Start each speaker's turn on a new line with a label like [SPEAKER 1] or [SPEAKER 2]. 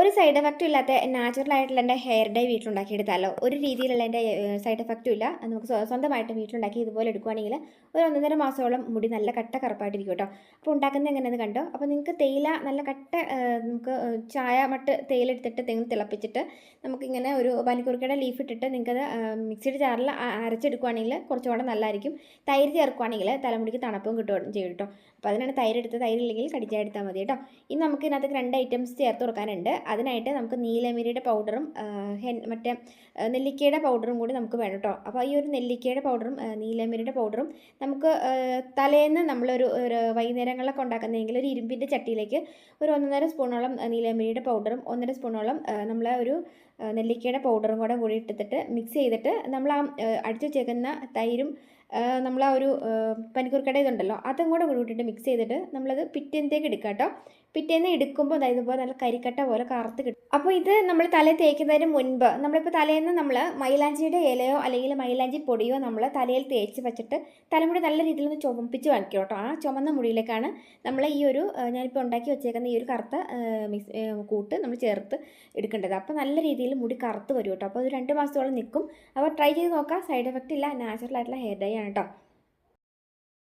[SPEAKER 1] ഒരു സൈഡ് എഫക്റ്റും ഇല്ലാത്ത നാച്ചുറൽ ആയിട്ടുള്ള എന്റെ ഹെയർ ഡൈ വീട്ടിലുണ്ടാക്കിയെടുത്താലോ? ഒരു രീതിയിലുള്ള എന്റെ സൈഡ് എഫക്റ്റും ഇല്ല. നമുക്ക് സ്വ- സ്വന്തമായിട്ട് വീട്ടിലുണ്ടാക്കി ഇതുപോലെ എടുക്കുവാണെങ്കിൽ ഒരു ഒന്നര മാസത്തോളം മുടി നല്ല കട്ട കറുപ്പായിട്ടിരിക്കും കേട്ടോ. അപ്പോൾ ഉണ്ടാക്കുന്നത് എങ്ങനെയെന്ന് കണ്ടോ? അപ്പോൾ നിങ്ങൾക്ക് തേയില നല്ല കട്ട നമുക്ക് ചായ മട്ട് തേയില എടുത്തിട്ട് തെങ്ങ് തിളപ്പിച്ചിട്ട് നമുക്കിങ്ങനെ ഒരു പനിക്കുറുക്കയുടെ ലീഫ് ഇട്ടിട്ട് നിങ്ങൾക്കത് മിക്സിയുടെ ചാറിൽ അരച്ചെടുക്കുവാണെങ്കിൽ കുറച്ചുകൂടെ നല്ലതായിരിക്കും. തൈര് ചേർക്കുവാണെങ്കിൽ തലമുടിക്ക് തണുപ്പും കിട്ടുകയും ചെയ്യും കേട്ടോ. അപ്പോൾ അതിനാണ് തൈര് എടുത്ത് തൈര് ഇല്ലെങ്കിൽ കടിച്ചെടുത്താൽ മതി കേട്ടോ. ഇനി നമുക്ക് ഇതിനകത്ത് രണ്ട് ഐറ്റംസ് ചേർത്ത് കൊടുക്കാനുണ്ട്. അതിനായിട്ട് നമുക്ക് നീലമിരിയുടെ പൗഡറും മറ്റേ നെല്ലിക്കയുടെ പൗഡറും കൂടി നമുക്ക് വേണം കേട്ടോ. അപ്പോൾ ഈ ഒരു നെല്ലിക്കയുടെ പൗഡറും നീലമിരിയുടെ പൗഡറും നമുക്ക് തലേന്ന് നമ്മളൊരു ഒരു വൈകുന്നേരങ്ങളിലൊക്കെ ഉണ്ടാക്കുന്നതെങ്കിൽ ഒരു ഇരുമ്പിന്റെ ചട്ടിയിലേക്ക് ഒരു ഒന്നര സ്പൂണോളം നീലമിരിയുടെ പൗഡറും ഒന്നര സ്പൂണോളം നമ്മളെ ഒരു നെല്ലിക്കയുടെ പൗഡറും കൂടെ കൂടി ഇട്ടിട്ട് മിക്സ് ചെയ്തിട്ട് നമ്മൾ ആ അടിച്ചു വെച്ചേക്കുന്ന തൈരും നമ്മൾ ആ ഒരു പനിക്കൂർക്കട ഇതുണ്ടല്ലോ അതും കൂടെ കൂട്ടിയിട്ട് മിക്സ് ചെയ്തിട്ട് നമ്മളത് പിറ്റേന്നത്തേക്ക് എടുക്കുക കേട്ടോ. പിറ്റേന്ന് എടുക്കുമ്പോൾ അതായത് ഇതുപോലെ നല്ല കരിക്കട്ട പോലെ കറുത്ത് കിട്ടും. അപ്പോൾ ഇത് നമ്മൾ തലയിൽ തേക്കുന്നതിന് മുൻപ് നമ്മളിപ്പോൾ തലേന്ന് നമ്മൾ മൈലാഞ്ചിയുടെ ഇലയോ അല്ലെങ്കിൽ മൈലാഞ്ചി പൊടിയോ നമ്മൾ തലയിൽ തേച്ച് വെച്ചിട്ട് തലമുടി നല്ല രീതിയിൽ ഒന്ന് ചുമപ്പിച്ച് വാങ്ങിക്കും കേട്ടോ. ആ ചുമന്ന മുടിയിലേക്കാണ് നമ്മൾ ഈ ഒരു ഞാനിപ്പോൾ ഉണ്ടാക്കി വെച്ചേക്കുന്ന ഈ ഒരു കറുത്ത മിക്സ് കൂട്ട് നമ്മൾ ചേർത്ത് എടുക്കേണ്ടത്. അപ്പോൾ നല്ല രീതിയിൽ മുടി കറുത്ത് വരും കേട്ടോ. അപ്പോൾ ഒരു രണ്ട് മാസത്തോളം നിൽക്കും. അപ്പോൾ ട്രൈ ചെയ്ത് നോക്കാം. സൈഡ് എഫക്റ്റ് ഇല്ല. നാച്ചുറൽ ആയിട്ടുള്ള ഹെയർ ഡൈ ആണ് കേട്ടോ